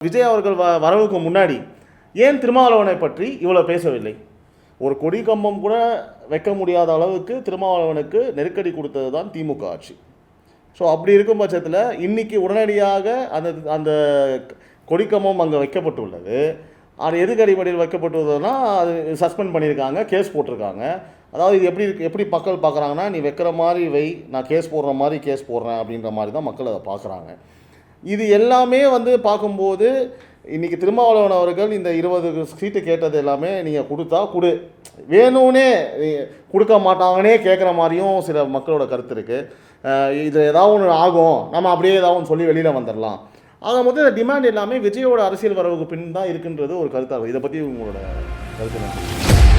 விஜய் அவர்கள் வ வரவுக்கு முன்னாடி ஏன் திருமாவளவனை பற்றி இவ்வளோ பேசவில்லை? ஒரு கொடி கம்பம் கூட வைக்க முடியாத அளவுக்கு திருமாவளவனுக்கு நெருக்கடி கொடுத்தது தான் திமுக ஆட்சி. ஸோ அப்படி இருக்கும் பட்சத்தில் இன்னைக்கு உடனடியாக அந்த அந்த கொடிக்கம்பம் அங்கே வைக்கப்பட்டுள்ளது. அது எதுக்கு அடிப்படையில் வைக்கப்பட்டுள்ளதுன்னா அது சஸ்பெண்ட் பண்ணியிருக்காங்க கேஸ் போட்டிருக்காங்க. அதாவது இது எப்படி இருக்கு- எப்படி மக்கள் பார்க்குறாங்கன்னா நீ வைக்கிற மாதிரி வை நான் கேஸ் போடுற மாதிரி கேஸ் போடுறேன் அப்படின்ற மாதிரி தான் மக்கள் அதை பார்க்குறாங்க. இது எல்லாமே வந்து பார்க்கும்போது இன்னைக்கு திருமாவளவன் அவர்கள் இந்த இருபது சீட்டு கேட்டது எல்லாமே நீங்கள் கொடுத்தா கொடு. வேணும்னே கொடுக்க மாட்டாங்கன்னே கேட்குற மாதிரியும் சில மக்களோட கருத்து இருக்குது இது ஏதாவது ஒன்று ஆகும். நம்ம அப்படியே ஏதாவது ஒன்று சொல்லி வெளியில் வந்துடலாம் ஆக மொத்தம் இந்த டிமாண்ட் எல்லாமே விஜயோட அரசியல் வரவுக்கு பின் தான் இருக்குன்றது ஒரு கருத்தாக. இதை பற்றி உங்களோட கருத்து என்ன?